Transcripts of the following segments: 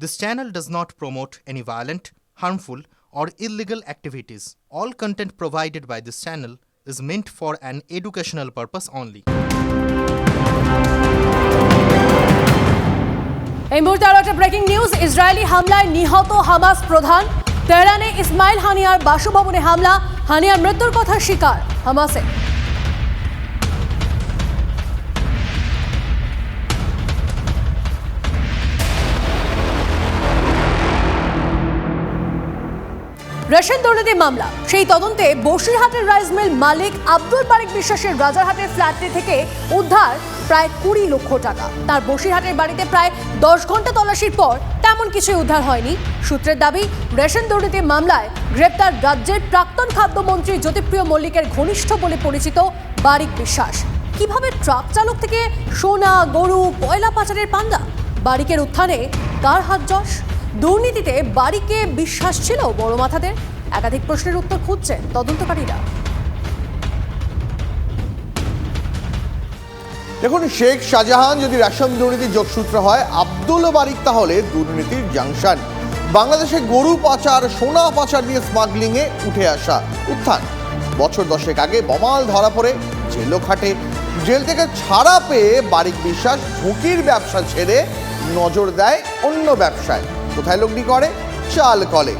This channel does not promote any violent, harmful, or illegal activities. All content provided by this channel is meant for an educational purpose only. এই মুহূর্তে আরও একটা breaking news Israeli হামলায় নিহত Hamas প্রধান তেহরানে ইসমাইল হানিয়ার বাসভবনে হামলা হানিয়ার মৃত্যুর কথা স্বীকার হামাসে রেশন দুর্নীতি মামলা। সেই তদন্তে বসিরহাটের রাইস মিল মালিক আব্দুল বারিক বিশ্বাসের রাজারহাটের ফ্ল্যাটটি থেকে উদ্ধার প্রায় কুড়ি লক্ষ টাকা। তার বসিরহাটের বাড়িতে প্রায় দশ ঘণ্টা তল্লাশির পর তেমন কিছুই উদ্ধার হয়নি। সূত্রের দাবি, রেশন দুর্নীতি মামলায় গ্রেপ্তার রাজ্যের প্রাক্তন খাদ্যমন্ত্রী জ্যোতিপ্রিয় মল্লিকের ঘনিষ্ঠ বলে পরিচিত বারিক বিশ্বাস। কীভাবে ট্রাক চালক থেকে সোনা, গরু, কয়লা পাচারের পান্দা বারিকের উত্থানে কার হাত যশ? দুর্নীতিতে বাড়িকে বিশ্বাস ছিল বড় মাথাদের? একাধিক প্রশ্নের উত্তর খুঁজছেন তদন্তকারীরা। দেখুন, শেখ শাহজাহান যদি রেশন দুর্নীতির যোগসূত্র হয়, আব্দুল বারিক তাহলে দুর্নীতির জাংশন। বাংলাদেশে গরু পাচার, সোনা পাচার দিয়ে স্মাগলিংয়ে উঠে আসা উত্থান। বছর দশেক আগে বমাল ধরা পড়ে জেলও খাটে। জেল থেকে ছাড়া পেয়ে বারিক বিশ্বাস ঝুঁকির ব্যবসা ছেড়ে নজর দেয় অন্য ব্যবসায়। কোথায় লগ্নি করে? চাল কলে।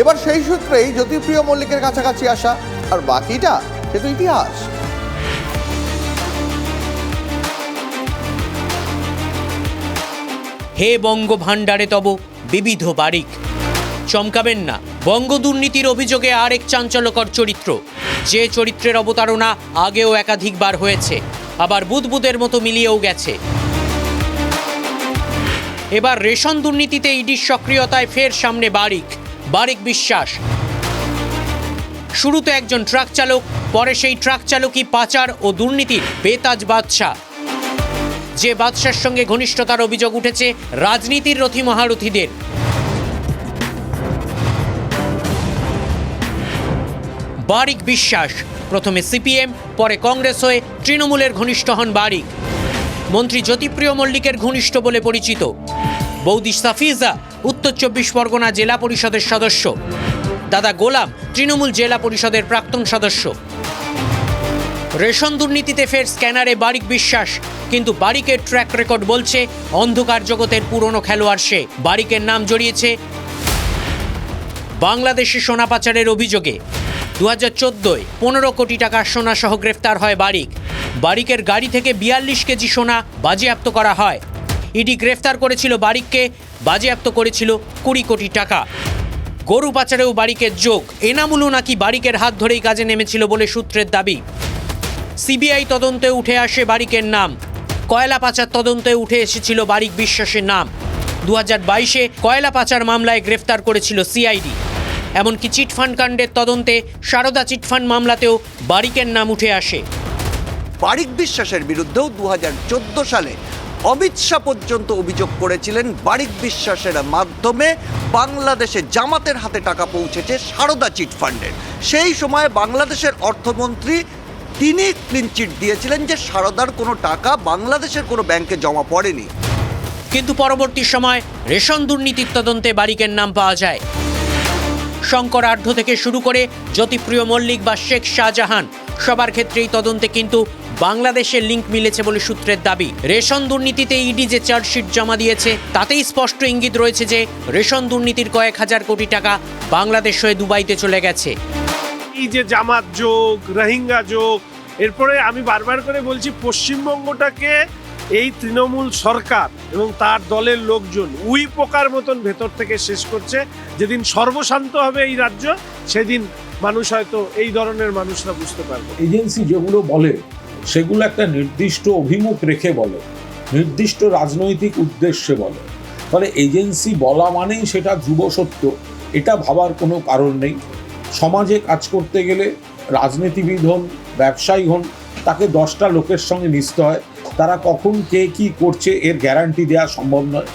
এবার সেই সূত্রেই জ্যোতিপ্রিয় মল্লিকের কাছাকাছি আসা। আর বাকিটা সে তো ইতিহাস। হে বঙ্গ ভাণ্ডারে তব বিবিধ বারিক। চমকাবেন না বঙ্গ দুর্নীতির অভিযোগে আরেক চাঞ্চল্যকর চরিত্র। যে চরিত্রের অবতারণা আগেও একাধিকবার হয়েছে, আবার বুদবুদের মতো মিলিয়েও গেছে। এবার রেশন দুর্নীতিতে ইডির সক্রিয়তায় ফের সামনে বারিক বারিক বিশ্বাস। শুরুতে একজন ট্রাক চালক, পরে সেই ট্রাক চালকই পাচার ও দুর্নীতির বেতাজ বাদশাহ। যে বাদশার সঙ্গে ঘনিষ্ঠতার অভিযোগ উঠেছে, রাজনীতির রথী মহারথীদের। বারিক বিশ্বাস, প্রথমে সিপিএম, পরে কংগ্রেস হয়ে তৃণমূলের ঘনিষ্ঠ হন বারিক। মন্ত্রী জ্যোতিপ্রিয় মল্লিকের ঘনিষ্ঠ বলে পরিচিত। বৌদি সাফিজা, উত্তর চব্বিশ পরগনা জেলা পরিষদের সদস্য। দাদা গোলাম, তৃণমূল জেলা পরিষদের প্রাক্তন সদস্য। রেশন দুর্নীতিতে ফের স্ক্যানারে বারিক বিশ্বাস, কিন্তু বারিকের ট্র্যাক রেকর্ড বলছে, অন্ধকার জগতের পুরনো খেলোয়াড় সে। বারিকের নাম জড়িয়েছে বাংলাদেশে সোনা পাচারের অভিযোগে। দু হাজার চোদ্দোয় পনেরো কোটি টাকার সোনা সহ গ্রেফতার হয় বারিক। বারিকের গাড়ি থেকে বিয়াল্লিশ কেজি সোনা বাজেয়াপ্ত করা হয়। ইডি গ্রেফতার করেছিল বারিককে বাজেয়াপ্ত করেছিল কুড়ি কোটি টাকা। গরু পাচারেও বারিকের যোগ, এনামুলও নাকি বারিকের হাত ধরেই কাজে নেমেছিল বলে সূত্রের দাবি। সিবিআই তদন্তে উঠে আসে বারিকের নাম। কয়লা পাচার তদন্তে উঠে এসেছিল বারিক বিশ্বাসের নাম। দু হাজার বাইশে কয়লা পাচার মামলায় গ্রেফতার করেছিল সিআইডি। এমনকি চিটফান্ড কাণ্ডের তদন্তে সারদা চিটফান্ড মামলাতেও বারিকের নাম উঠে আসে। বারিক বিশ্বাসের বিরুদ্ধেও দু হাজার চোদ্দ সালে অমিত শাহ পর্যন্ত অভিযোগ করেছিলেন, বারিক বিশ্বাসের মাধ্যমে বাংলাদেশে জামাতের হাতে টাকা পৌঁছেছে সারদা চিট ফান্ডের। সেই সময় বাংলাদেশের অর্থমন্ত্রী তিনি ক্লিনচিট দিয়েছিলেন যে সারদার কোনো টাকা বাংলাদেশের কোনো ব্যাংকে জমা পড়েনি। কিন্তু পরবর্তী সময় রেশন দুর্নীতির তদন্তে বারিকের নাম পাওয়া যায়। শঙ্কর আঢ্য থেকে শুরু করে জ্যোতিপ্রিয় মল্লিক বা শেখ শাহজাহান, সবার ক্ষেত্রেই তদন্তে কিন্তু বাংলাদেশের লিঙ্ক মিলেছে বলে সূত্রের দাবি। রেশন দুর্নীতিতে ইডি যে চার্জশিট জমা দিয়েছে তাতেই স্পষ্ট ইঙ্গিত রয়েছে যে রেশন দুর্নীতির কয়েক হাজার কোটি টাকা বাংলাদেশ হয়ে দুবাইতে চলে গেছে। এই যে জামাত যোগ রোহিঙ্গা যোগ এরপরে আমি বারবার করে বলছি পশ্চিমবঙ্গটাকে এই তৃণমূল সরকার এবং তার দলের লোকজন উই পোকার মতন ভেতর থেকে শেষ করছে। যেদিন সর্বশান্ত হবে এই রাজ্য সেদিন মানুষ হয়তো এই ধরনের মানুষরা বুঝতে পারবে। এজেন্সি যেগুলো বলে সেগুলো একটা নির্দিষ্ট অভিমুখ রেখে বলে, নির্দিষ্ট রাজনৈতিক উদ্দেশ্যে বলে। ফলে এজেন্সি বলা মানেই সেটা যুব সত্য, এটা ভাবার কোনো কারণ নেই। সমাজে কাজ করতে গেলে রাজনীতিবিদ হন, ব্যবসায়ী হন, তাকে দশটা লোকের সঙ্গে মিশতে হয়। তারা কখন কে কি করছে এর গ্যারান্টি দেওয়া সম্ভব নয়।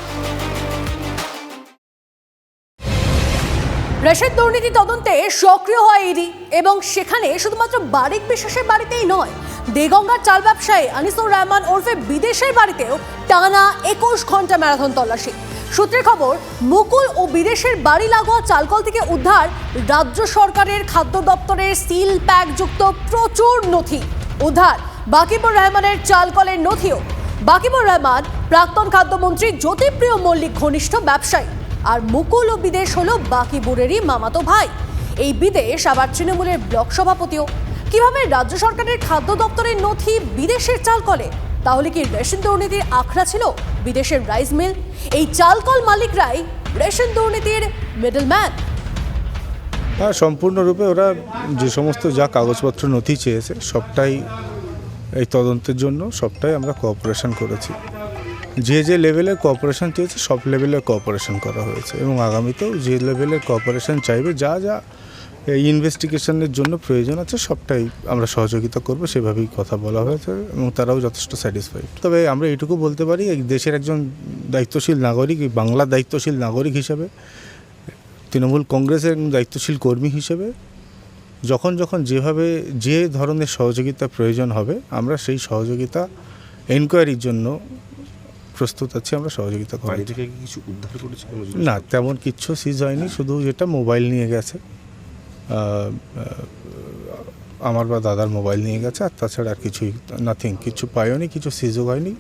রেশন দুর্নীতি তদন্তে সক্রিয় হয় ইডি, এবং সেখানে শুধুমাত্র বারিক বিশ্বাসের বাড়িতেই নয় দেগঙ্গার চাল ব্যবসায়ী আনিসুর রহমান ওরফে বিদেশের বাড়িতেও টানা একুশ ঘণ্টা ম্যারাথন তল্লাশি। সূত্রের খবর, মুকুল ও বিদেশের বাড়ি লাগোয়া চালকল থেকে উদ্ধার রাজ্য সরকারের খাদ্য দপ্তরের সিল প্যাক যুক্ত প্রচুর নথি। উদ্ধার, বাকিবুর রহমানের চালকলের নথিও। বাকিবুর রহমান, প্রাক্তন খাদ্যমন্ত্রী জ্যোতিপ্রিয় মল্লিক ঘনিষ্ঠ ব্যবসায়ী। আর মুকুল ও বিদেশ হলো বাকিবুরেরই মামাতো ভাই। এই বিদেশ আবার তৃণমূলের ব্লক সভাপতিও। কীভাবে রাজ্য সরকারের খাদ্য দপ্তরের নথি বিদেশের চালকলে তাহলে কি রেশন দুর্নীতির আখড়া ছিল বিদেশের রাইস মিল? এই চালকল মালিকরাই রেশন দুর্নীতির মিডলম্যান হ্যাঁ সম্পূর্ণরূপে ওরা যে সমস্ত যা কাগজপত্র নথি চেয়েছে, সবটাই এই তদন্তের জন্য সবটাই আমরা কোঅপারেশন করেছি। যে যে লেভেলের কোঅপারেশন চেয়েছে, সব লেভেলের কোঅপারেশন করা হয়েছে এবং আগামীতেও যে লেভেলের কোঅপারেশন চাইবে, যা যা ইনভেস্টিগেশনের জন্য প্রয়োজন আছে সবটাই আমরা সহযোগিতা করব সেভাবেই কথা বলা হয়েছে এবং তারাও যথেষ্ট স্যাটিসফাইড তবে আমরা এটুকু বলতে পারি এই দেশের একজন দায়িত্বশীল নাগরিক বাংলার দায়িত্বশীল নাগরিক হিসেবে তৃণমূল কংগ্রেসের দায়িত্বশীল কর্মী হিসেবে যখন যখন যেভাবে যে ধরনের সহযোগিতা প্রয়োজন হবে আমরা সেই সহযোগিতা এনকোয়ারির জন্য প্রস্তুত আছি আমরা সহযোগিতা করি কিছু উদ্ধার করেছে না তেমন কিচ্ছু সিজ হয়নি শুধু যেটা মোবাইল নিয়ে গেছে। আমার বা দাদার মোবাইল নিয়ে গেছে, আর তাছাড়া আর কিছুই নাথিং কিছু পাইওনি, কিছু সিজও হয়নি।